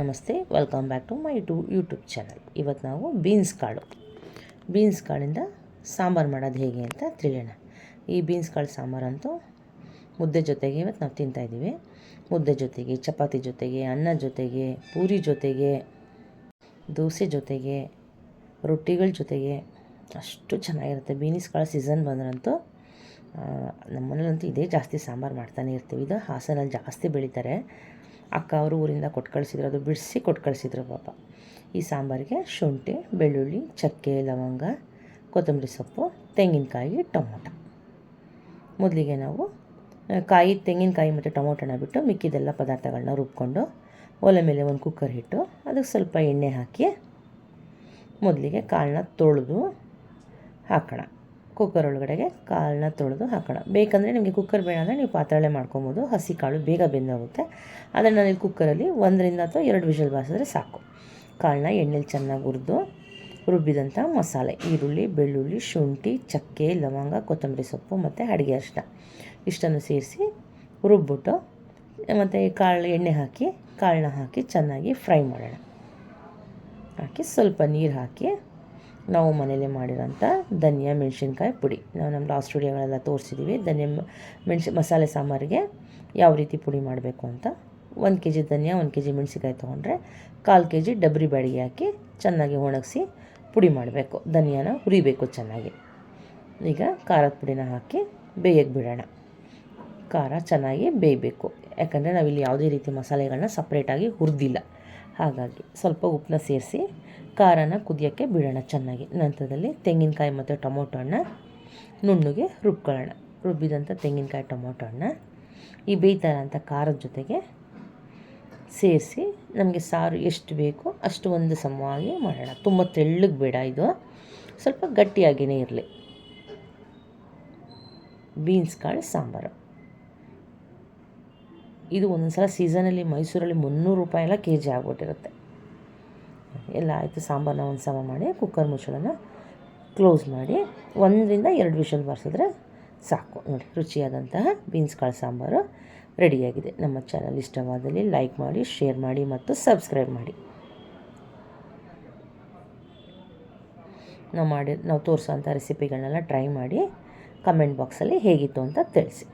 Namaste welcome back to my to YouTube channel ಇವತ್ತು ನಾವು beans ಕಾಳು. ಬೀನ್ಸ್ ಕಾಳಿಂದ ಸಾಂಬಾರು ಮಾಡೋದು ಹೇಗೆ ಅಂತ ತಿಳಿಯೋಣ. ಈ ಬೀನ್ಸ್ ಕಾಳು ಸಾಂಬಾರಂತೂ ಮುದ್ದೆ ಜೊತೆಗೆ ಇವತ್ತು ನಾವು ತಿಂತಾಯಿದ್ದೀವಿ ಮುದ್ದೆ ಜೊತೆಗೆ, ಚಪಾತಿ ಜೊತೆಗೆ, ಅನ್ನ ಜೊತೆಗೆ, ಪೂರಿ ಜೊತೆಗೆ, ದೋಸೆ ಜೊತೆಗೆ, ರೊಟ್ಟಿಗಳ ಜೊತೆಗೆ. ಅಷ್ಟು ಚೆನ್ನಾಗಿರುತ್ತೆ ಬೀನ್ಸ್ ಕಾಳು ಸೀಸನ್ ಬಂದ್ರಂತೂ. ನಮ್ಮ ಮನೇಲಂತೂ ಇದೇ ಜಾಸ್ತಿ ಸಾಂಬಾರು ಮಾಡ್ತಾನೆ ಇರ್ತೀವಿ. ಇದು ಹಾಸನಲ್ಲಿ ಜಾಸ್ತಿ ಬೆಳೀತಾರೆ. ಅಕ್ಕ ಅವರು ಊರಿಂದ ಕೊಟ್ಟು ಕಳಿಸಿದ್ರು, ಅದು ಬಿಡಿಸಿ ಕೊಟ್ಟು ಕಳಿಸಿದ್ರು ಪಾಪ. ಈ ಸಾಂಬಾರಿಗೆ ಶುಂಠಿ, ಬೆಳ್ಳುಳ್ಳಿ, ಚಕ್ಕೆ, ಲವಂಗ, ಕೊತ್ತಂಬರಿ ಸೊಪ್ಪು, ತೆಂಗಿನಕಾಯಿ, ಟೊಮೊಟೊ. ಮೊದಲಿಗೆ ನಾವು ಕಾಯಿ, ತೆಂಗಿನಕಾಯಿ ಮತ್ತು ಟೊಮೊಟೊನ ಬಿಟ್ಟು ಮಿಕ್ಕಿದೆಲ್ಲ ಪದಾರ್ಥಗಳನ್ನ ರುಬ್ಕೊಂಡು ಒಲೆ ಮೇಲೆ ಒಂದು ಕುಕ್ಕರ್ ಇಟ್ಟು ಅದಕ್ಕೆ ಸ್ವಲ್ಪ ಎಣ್ಣೆ ಹಾಕಿ, ಮೊದಲಿಗೆ ಕಾಳನ್ನ ತೊಳೆದು ಹಾಕೋಣ. ಕುಕ್ಕರ್ ಒಳಗಡೆಗೆ ಕಾಳನ್ನ ತೊಳೆದು ಹಾಕೋಣ. ಬೇಕಂದರೆ ನಿಮಗೆ ಕುಕ್ಕರ್ ಬೇಡ ಅಂದರೆ ನೀವು ಪಾತ್ರೆಳೆ ಮಾಡ್ಕೊಬೋದು. ಹಸಿ ಕಾಳು ಬೇಗ ಬೆಂದೋಗುತ್ತೆ. ಆದರೆ ನಾನು ಕುಕ್ಕರಲ್ಲಿ ಒಂದರಿಂದ ಅಥವಾ ಎರಡು ವಿಷಲ್ ಬಾರಿಸಿದ್ರೆ ಸಾಕು. ಕಾಳನ್ನ ಎಣ್ಣೆಲಿ ಚೆನ್ನಾಗಿ ಹುರಿದು ರುಬ್ಬಿದಂಥ ಮಸಾಲೆ, ಈರುಳ್ಳಿ, ಬೆಳ್ಳುಳ್ಳಿ, ಶುಂಠಿ, ಚಕ್ಕೆ, ಲವಂಗ, ಕೊತ್ತಂಬರಿ ಸೊಪ್ಪು ಮತ್ತು ಅಡುಗೆ ಅರಿಶಿನ ಇಷ್ಟನ್ನು ಸೇರಿಸಿ ರುಬ್ಬಿಟ್ಟು ಮತ್ತು ಕಾಳು ಎಣ್ಣೆ ಹಾಕಿ, ಕಾಳನ್ನ ಹಾಕಿ ಚೆನ್ನಾಗಿ ಫ್ರೈ ಮಾಡೋಣ. ಹಾಕಿ ಸ್ವಲ್ಪ ನೀರು ಹಾಕಿ ನಾವು ಮನೇಲಿ ಮಾಡಿರೋಂಥ ಧನಿಯಾ ಮೆಣಸಿನ್ಕಾಯಿ ಪುಡಿ. ನಾವು ನಮ್ಮ ಲಾಸ್ಟ್ ವಿಡಿಯೋಗಳೆಲ್ಲ ತೋರಿಸಿದ್ದೀವಿ ಧನಿಯಾ ಮೆಣಸಿ, ಮಸಾಲೆ ಸಾಂಬಾರಿಗೆ ಯಾವ ರೀತಿ ಪುಡಿ ಮಾಡಬೇಕು ಅಂತ. ಒಂದು ಕೆ ಜಿ ಧನಿಯಾ, ಒಂದು ಕೆ ಜಿ ಮೆಣಸಿನ್ಕಾಯಿ ತೊಗೊಂಡ್ರೆ ಕಾಲು ಕೆ ಜಿ ಡಬ್ರಿ ಬ್ಯಾಡಿಗೆ ಹಾಕಿ ಚೆನ್ನಾಗಿ ಒಣಗಿಸಿ ಪುಡಿ ಮಾಡಬೇಕು. ಧನಿಯಾನ ಹುರಿಬೇಕು ಚೆನ್ನಾಗಿ. ಈಗ ಖಾರದ ಪುಡಿನ ಹಾಕಿ ಬೇಯಕ್ಕೆ ಬಿಡೋಣ. ಖಾರ ಚೆನ್ನಾಗಿ ಬೇಯಬೇಕು. ಯಾಕಂದರೆ ನಾವಿಲ್ಲಿ ಯಾವುದೇ ರೀತಿ ಮಸಾಲೆಗಳನ್ನ ಸಪ್ರೇಟಾಗಿ ಹುರಿದಿಲ್ಲ. ಹಾಗಾಗಿ ಸ್ವಲ್ಪ ಉಪ್ಪನ್ನ ಸೇರಿಸಿ ಖಾರನ ಕುದಿಯೋಕ್ಕೆ ಬಿಡೋಣ ಚೆನ್ನಾಗಿ. ನಂತರದಲ್ಲಿ ತೆಂಗಿನಕಾಯಿ ಮತ್ತು ಟೊಮೊಟೊ ಹಣ್ಣ ನುಣ್ಣಗೆ ರುಬ್ಕೊಳ್ಳೋಣ. ರುಬ್ಬಿದಂಥ ತೆಂಗಿನಕಾಯಿ, ಟೊಮೊಟೊ ಹಣ್ಣ ಈ ಬೇಯ್ತಾ ಇರೋಂಥ ಖಾರದ ಜೊತೆಗೆ ಸೇರಿಸಿ ನಮಗೆ ಸಾರು ಎಷ್ಟು ಬೇಕೋ ಅಷ್ಟು ಒಂದು ಸಮವಾಗಿ ಮಾಡೋಣ. ತುಂಬ ತೆಳ್ಳಗೆ ಬೇಡ ಇದು. ಸ್ವಲ್ಪ ಗಟ್ಟಿಯಾಗಿಯೇ ಇರಲಿ. ಬೀನ್ಸ್ ಕಾಳು ಸಾಂಬಾರು. ಇದು ಒಂದೊಂದು ಸಲ ಸೀಸನಲ್ಲಿ ಮೈಸೂರಲ್ಲಿ ಮುನ್ನೂರು ರೂಪಾಯಿ ಎಲ್ಲ ಕೆ ಜಿ ಆಗ್ಬಿಟ್ಟಿರುತ್ತೆ. ಎಲ್ಲ ಆಯಿತು ಸಾಂಬಾರನ್ನ ಒಂದು ಸಮ ಮಾಡಿ ಕುಕ್ಕರ್ ಮುಚ್ಚಳನ ಕ್ಲೋಸ್ ಮಾಡಿ, ಒಂದರಿಂದ ಎರಡು ವಿಷಲ್ ಬಾರಿಸಿದ್ರೆ ಸಾಕು. ನೋಡಿ, ರುಚಿಯಾದಂತಹ ಬೀನ್ಸ್ ಕಾಳು ಸಾಂಬಾರು ರೆಡಿಯಾಗಿದೆ. ನಮ್ಮ ಚಾನಲ್ ಇಷ್ಟವಾದಲ್ಲಿ ಲೈಕ್ ಮಾಡಿ ಶೇರ್ ಮಾಡಿ ಮತ್ತು ಸಬ್ಸ್ಕ್ರೈಬ್ ಮಾಡಿ. ನಾವು ಮಾಡಿ ನಾವು ತೋರಿಸೋಂಥ ರೆಸಿಪಿಗಳನ್ನೆಲ್ಲ ಟ್ರೈ ಮಾಡಿ ಕಮೆಂಟ್ ಬಾಕ್ಸಲ್ಲಿ ಹೇಗಿತ್ತು ಅಂತ ತಿಳಿಸಿ.